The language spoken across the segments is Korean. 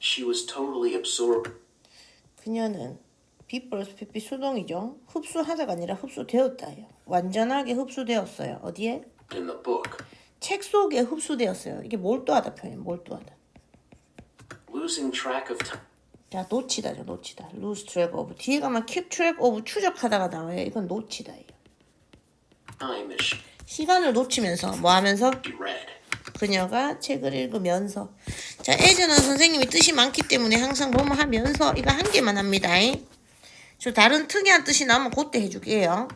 She was totally absorbed 그녀는 B 플러스 PP 수동이죠. 흡수하다가 아니라 흡수되었다요. 완전하게 흡수되었어요. 어디에? in the book. 책 속에 흡수되었어요. 이게 몰두하다 표현, 몰두하다. Losing track of time. 자, 놓치다죠, 놓치다. lose track of. 뒤에 가면 keep track of 추적하다가 나와요. 이건 놓치다예요. Time as 시간을 놓치면서 뭐 하면서 read. 그녀가 책을 읽으면서 자 예전은 선생님이 뜻이 많기 때문에 항상 뭐뭐 하면서 이거 한 개만 합니다. 저 다른 특이한 뜻이 나오면 그때 해줄게요.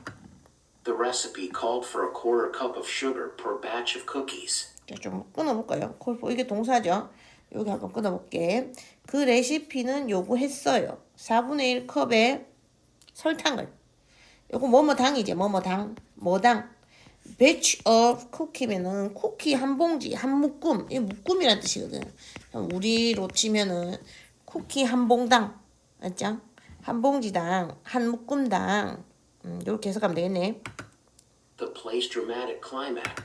The recipe called for a quarter cup of sugar per batch of cookies. 자, 좀 끊어볼까요? 콜포 이게 동사죠. 여기 한번 끊어볼게. 그 레시피는 요구했어요. 4분의 1 컵의 설탕을. 요거 뭐뭐 당이지, 뭐뭐 당, 뭐당. Batch of cookie면은 쿠키 한 봉지, 한 묶음. 이 묶음이란 뜻이거든. 우리로 치면은 쿠키 한 봉당. 맞죠? 한 봉지당, 한 묶음당. 음, 요렇게 해석하면 되겠네. The play's dramatic climax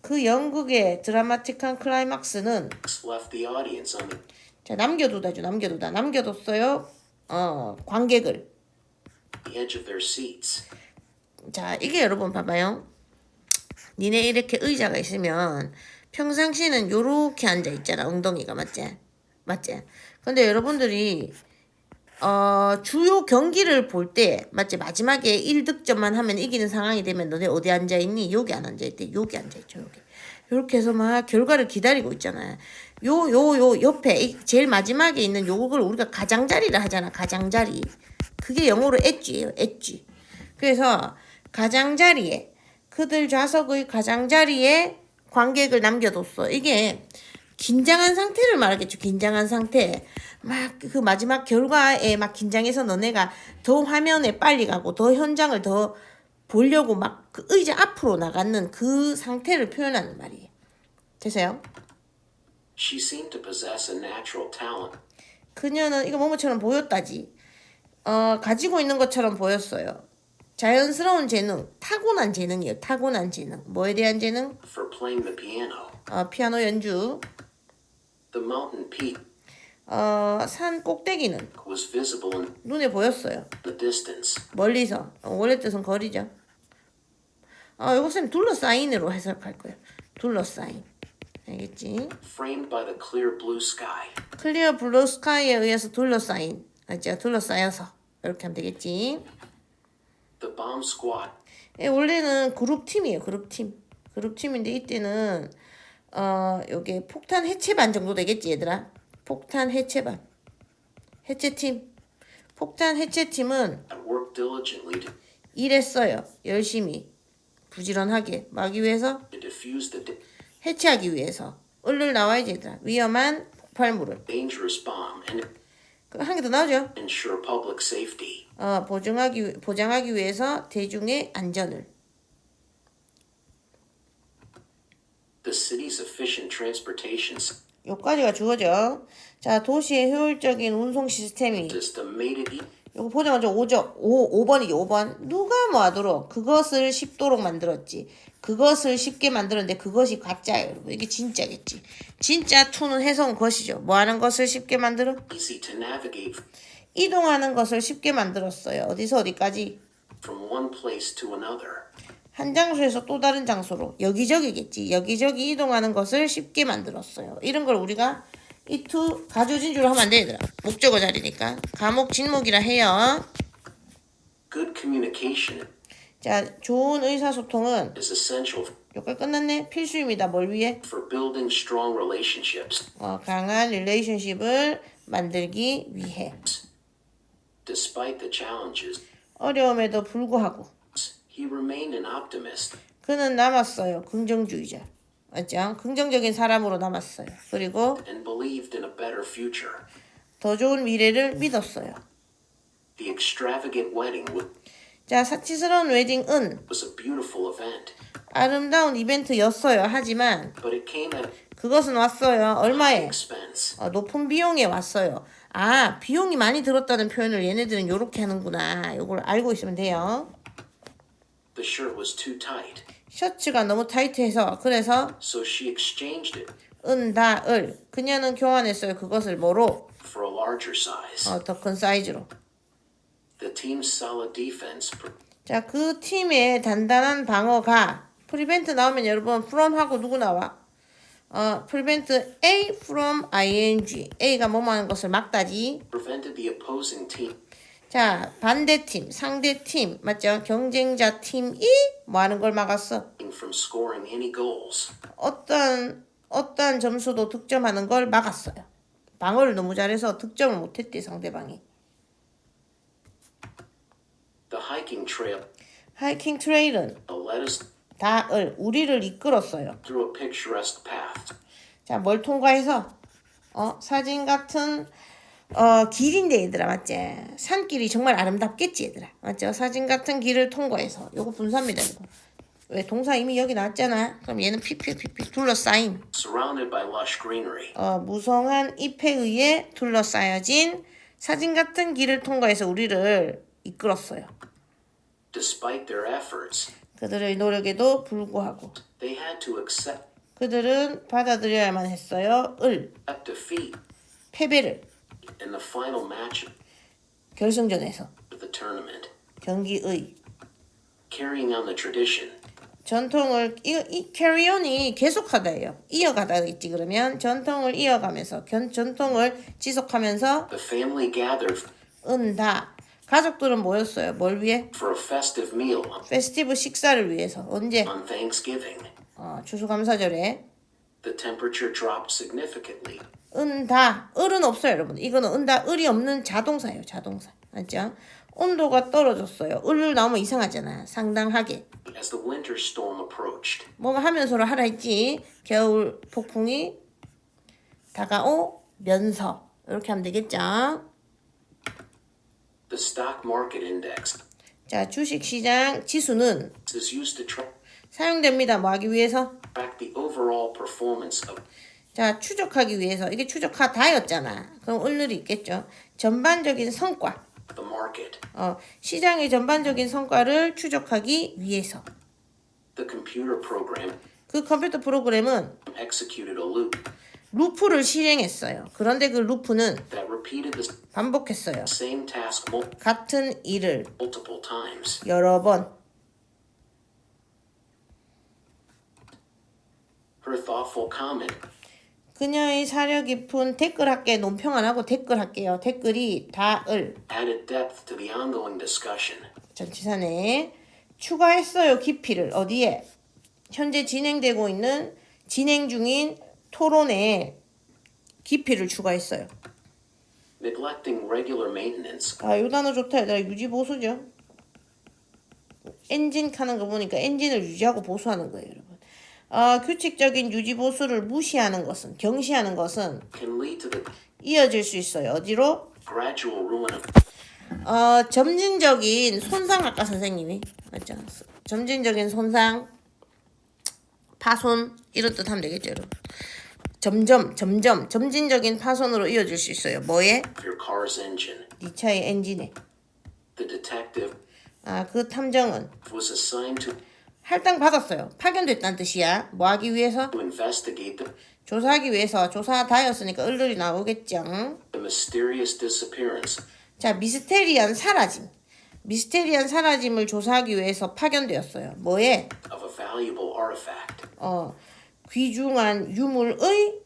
그 연극의 드라마틱한 클라이막스는 left the audience on the 자 남겨두다죠 남겨두다 남겨뒀어요 어 관객을 edge of their seats. 자 이게 여러분 봐봐요 니네 이렇게 의자가 있으면 평상시에는 요렇게 앉아 있잖아 엉덩이가. 맞지? 맞지? 근데 여러분들이 어 주요 경기를 볼 때 맞지? 마지막에 1득점만 하면 이기는 상황이 되면 너네 어디 앉아 있니? 여기 안 앉아 있대. 여기 앉아 있죠 여기. 이렇게 해서 막 결과를 기다리고 있잖아요 요 요 요 옆에 이 제일 마지막에 있는 요걸 우리가 가장자리를 하잖아 가장자리. 그게 영어로 엣지예요 엣지 그래서 가장자리에 그들 좌석의 가장자리에 관객을 남겨뒀어. 이게 긴장한 상태를 말하겠죠. 긴장한 상태. 막 그 마지막 결과에 막 긴장해서 너네가 더 화면에 빨리 가고 더 현장을 더 보려고 막 그 의자 앞으로 나가는 그 상태를 표현하는 말이에요. 되세요? She seemed to possess a natural talent 그녀는 이거 뭐뭐처럼 보였다지. 어, 가지고 있는 것처럼 보였어요. 자연스러운 재능, 타고난 재능이에요. 타고난 재능. 뭐에 대한 재능? for playing the piano. 어, 피아노 연주. The mountain peak 어, 산 꼭대기는 was visible in 눈에 보였어요. the distance. 멀리서. 어, 원래 뜻은 거리죠. 어, 이거 쌤 둘러싸인으로 해석할 거예요. 둘러싸인. 알겠지? Framed by the clear blue sky. 클리어 블루 스카이에 의해서 둘러싸인. 알죠? 둘러싸여서. 이렇게 하면 되겠지? The bomb squad 예, 원래는 그룹 팀이에요. 그룹 팀. 그룹 팀인데 이때는 어 요게 폭탄 해체반 정도 되겠지 얘들아. 폭탄 해체반. 해체팀. 폭탄 해체팀은 일했어요. 열심히. 부지런하게 막기 위해서 해체하기 위해서. 얼른 나와야지 얘들아. 위험한 폭발물을. Dangerous bomb and 한개 더 나오죠. ensure public safety. 어, 보증하기 위- 보장하기 위해서 대중의 안전을. The city's efficient transportation 요까지가 주어져. 자, 도시의 효율적인 운송 시스템이 요거 보자마자 5죠. 5, 5번이죠, 5번. 누가 뭐 하도록 그것을 쉽도록 만들었지. 그것을 쉽게 만들었는데 그것이 가짜예요, 여러분. 이게 진짜겠지. 진짜 투는 해석은 것이죠. 뭐 하는 것을 쉽게 만들어? easy to navigate 이동하는 것을 쉽게 만들었어요. 어디서 어디까지? from one place to another. 한 장소에서 또 다른 장소로 여기저기겠지. 여기저기 이동하는 것을 쉽게 만들었어요. 이런 걸 우리가 이 투 가져진 줄 하면 안 돼, 얘들아. 목적어 자리니까. 감옥 진목이라 해요. Good communication 자, 좋은 의사소통은 is essential 여기까지 끝났네. 필수입니다. 뭘 위해? for building strong relationships. 어, 강한 릴레이션십을 만들기 위해. Despite the challenges, 어려움에도 불구하고 he remained an optimist. 그는 남았어요. 긍정주의자. 맞죠? 긍정적인 사람으로 남았어요. 그리고 and believed in a better future. 더 좋은 미래를 믿었어요. The extravagant wedding wa- 자, 사치스러운 웨딩은 was a beautiful event, 아름다운 이벤트였어요. 하지만 but it came at 그것은 왔어요. 얼마에? expense. 어, 높은 비용에 왔어요. 아, 비용이 많이 들었다는 표현을 얘네들은 이렇게 하는구나. 이걸 알고 있으면 돼요. The shirt was too tight, 셔츠가 너무 타이트해서 그래서 so she exchanged it 은다을 그녀는 교환했어요. 그것을 뭐로? for a larger size. 어, 더 큰 사이즈로. The team's solid defense pr- 자, 그 팀의 단단한 방어가 prevent 나오면 여러분 from 하고 누구 나와? 어, prevent A from ing. A가 뭐뭐 하는 것을 막다지. prevented the opposing team 자, 반대팀, 상대팀, 맞죠? 경쟁자 팀이 뭐 하는 걸 막았어? 어떤, 어떤 점수도 득점하는 걸 막았어요. 방어를 너무 잘해서 득점을 못했대, 상대방이. 하이킹 트레일은 다을, 우리를 이끌었어요. 자, 뭘 통과해서? 어, 사진 같은 어, 길인데 얘들아, 맞지? 산길이 정말 아름답겠지, 얘들아. 맞죠? 사진 같은 길을 통과해서. 요거 분사입니다, 이거. 왜 동사 이미 여기 나왔잖아. 그럼 얘는 피피피피 greenery, 어, 무성한 잎에 의해 둘러싸여진 사진 같은 길을 통과해서 우리를 이끌었어요. 그들의 노력에도 불구하고 그들은 받아들여야만 했어요. 을, 패배를 in the final match 결승전에서 of the tournament, 경기의 carrying on the tradition. 전통을 이, 이 캐리온이 계속하다예요. 이어가다겠지 그러면 전통을 이어가면서 견, 전통을 지속하면서 The family gathered 은다. 가족들은 모였어요. 뭘 위해? for a festive meal 페스티브 식사를 위해서. 언제? on Thanksgiving. 어, 추수감사절에. The temperature dropped significantly, 은다. 을은 없어요, 여러분. 이거는 은다. 을이 없는 자동사예요. 자동사. 맞죠? 온도가 떨어졌어요. 을 나오면 이상하잖아. 상당하게. approached. 뭐가 하면서로 하라 했지. 겨울 폭풍이 다가오면서 이렇게 하면 되겠죠. 자, 주식시장 지수는 사용됩니다. 뭐 하기 위해서? 자, 추적하기 위해서. 이게 추적하다였잖아. 그럼 을률이 있겠죠. 전반적인 성과. 어, 시장의 전반적인 성과를 추적하기 위해서. 그 컴퓨터 프로그램은 루프를 실행했어요. 그런데 그 루프는 반복했어요. 같은 일을. 여러 번. Her thoughtful comment 그녀의 사려 깊은 댓글 할게 논평 안 하고 댓글 할게요. 댓글이 다을 added depth to the ongoing discussion. 전치사네 추가했어요. 깊이를 어디에? 현재 진행되고 있는 진행 중인 토론에 깊이를 추가했어요. Neglecting regular maintenance 아, 요 단어 좋다. 얘들아. 유지 보수죠. 엔진 카는 거 보니까 엔진을 유지하고 보수하는 거예요, 여러분. 아, 규칙적인 유지 보수를 무시하는 것은 경시하는 것은 이어질 수 있어요. 어디로? 어, 점진적인 손상 아까 선생님이 맞죠? 점진적인 손상, 파손 이런 뜻 하면 되겠죠, 여러분. 점점, 점점, 점진적인 파손으로 이어질 수 있어요. 뭐에? 네 차의 엔진에. 아, 그 탐정은 was assigned to, 할당 받았어요. 파견됐다는 뜻이야. 뭐 하기 위해서? 조사하기 위해서 조사 다였으니까 을들이 나오겠죠. 자, 미스테리한 사라짐. 미스테리한 사라짐을 조사하기 위해서 파견되었어요. 뭐에? of a valuable artifact. 어, 귀중한 유물의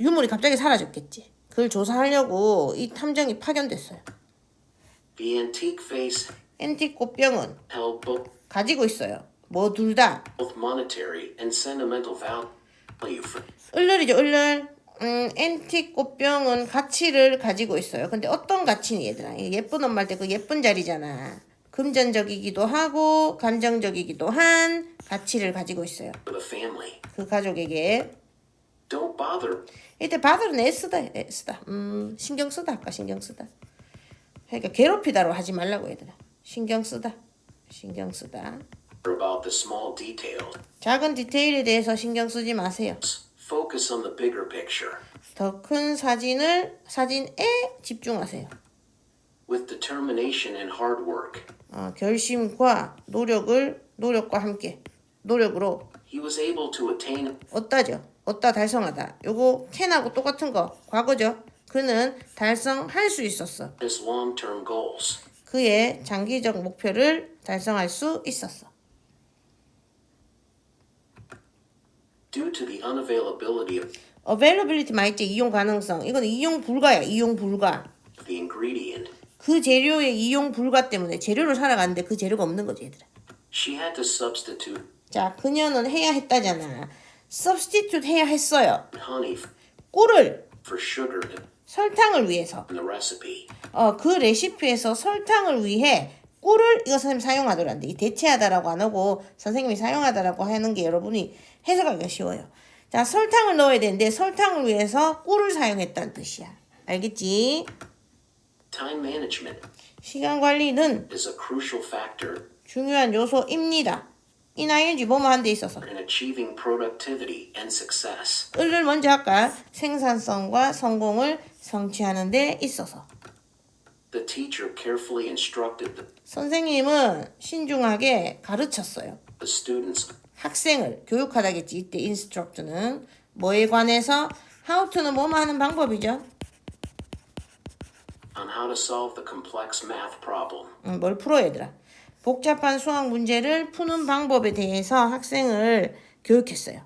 유물이 갑자기 사라졌겠지. 그걸 조사하려고 이 탐정이 파견됐어요. The antique vase 앤틱 꽃병은 가지고 있어요. 뭐 둘 다. both monetary and sentimental value for 을ler이죠, 을rer. 음, 앤틱 꽃병은 가치를 가지고 있어요. 근데 어떤 가치니 얘들아? 이 예쁜 엄마 할때그 예쁜 자리잖아. 금전적이기도 하고 감정적이기도 한 가치를 가지고 있어요. the family. 그 가족에게. Don't bother 이때 바들은 애쓰다, 애쓰다. 음, 신경 쓰다 할까, 신경 쓰다. 그러니까 괴롭히다로 하지 말라고 얘들아. 신경 쓰다. 신경 쓰다. About the small details. 작은 디테일에 대해서 신경 쓰지 마세요. Focus on the bigger picture. 더 큰 사진을 사진에 집중하세요. With determination and hard work, 어, 결심과 노력을 노력과 함께 노력으로 he was able to attain 얻다죠. 얻다 달성하다. 요거 캔하고 똑같은 거 과거죠. 그는 달성할 수 있었어. his long-term goals. 그의 장기적 목표를 달성할 수 있었어. Due to the unavailability of availability 말지 이용 가능성. 이건 이용 불가야. 이용 불가. the ingredient, 그 재료의 이용 불가 때문에 재료를 사러 갔는데 그 재료가 없는 거지 얘들아. she had to substitute 자, 그녀는 해야 했다잖아. substitute 해야 했어요. honey 꿀을 for sugar 설탕을 위해서. in the recipe. 어, 그 레시피에서 설탕을 위해 꿀을 이거 선생님 사용하더란데 이 대체하다라고 안 하고 선생님이 사용하다라고 하는 게 여러분이 해석하기가 쉬워요. 자, 설탕을 넣어야 되는데 설탕을 위해서 꿀을 사용했다는 뜻이야. 알겠지? Time management 시간 관리는 is a crucial factor 중요한 요소입니다. 이 ing 뭐뭐 한 데 있어서 in achieving productivity and success. 을을 먼저 할까? 생산성과 성공을 성취하는 데 있어서 The teacher carefully instructed the, 선생님은 신중하게 가르쳤어요. the students 학생을 교육하다겠지 이때 instruct는 뭐에 관해서 how to는 뭐뭐 하는 방법이죠. on how to solve the complex math problem. 음, 뭘 풀어 얘들아. 복잡한 수학 문제를 푸는 방법에 대해서 학생을 교육했어요.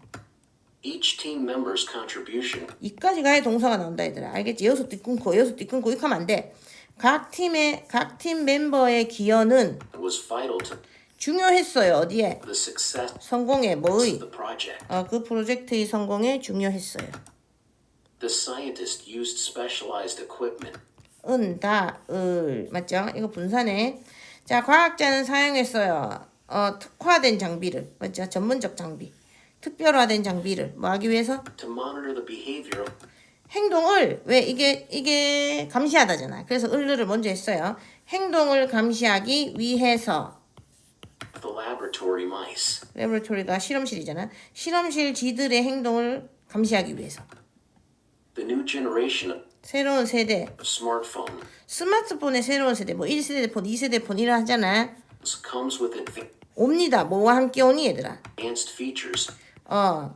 Each team member's contribution 이까지가의 동사가 나온다 얘들아. 알겠지? 여기서 띠 끊고 여기서 띠 끊고 이렇게 하면 안 돼. 각 팀의 각 팀 멤버의 기여는 중요했어요. 어디에? 성공에 뭐의? 어, 그 프로젝트의 성공에 중요했어요. The scientist used specialized equipment 은, 다, 을. 맞죠? 이거 분사네. 자, 과학자는 사용했어요. 어, 특화된 장비를. 맞죠? 전문적 장비. 특별화된 장비를. 뭐 하기 위해서? to monitor the behavior of 행동을, 왜 이게, 이게 감시하다잖아. 그래서 을을 먼저 했어요. 행동을 감시하기 위해서. the laboratory mice. 레보레토리가 실험실이잖아. 실험실 쥐들의 행동을 감시하기 위해서. The new generation of 새로운 세대. smartphone 스마트폰의 새로운 세대. 뭐 1세대 폰, 2세대 폰 이라 하잖아. comes with adva- 옵니다. 뭐와 함께 오니 얘들아. features 어,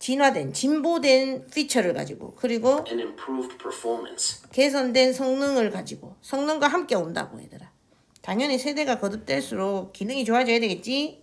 진화된, 진보된 피처를 가지고, 그리고 and improved performance. 개선된 성능을 가지고, 성능과 함께 온다고 얘들아. 당연히 세대가 거듭될수록 기능이 좋아져야 되겠지?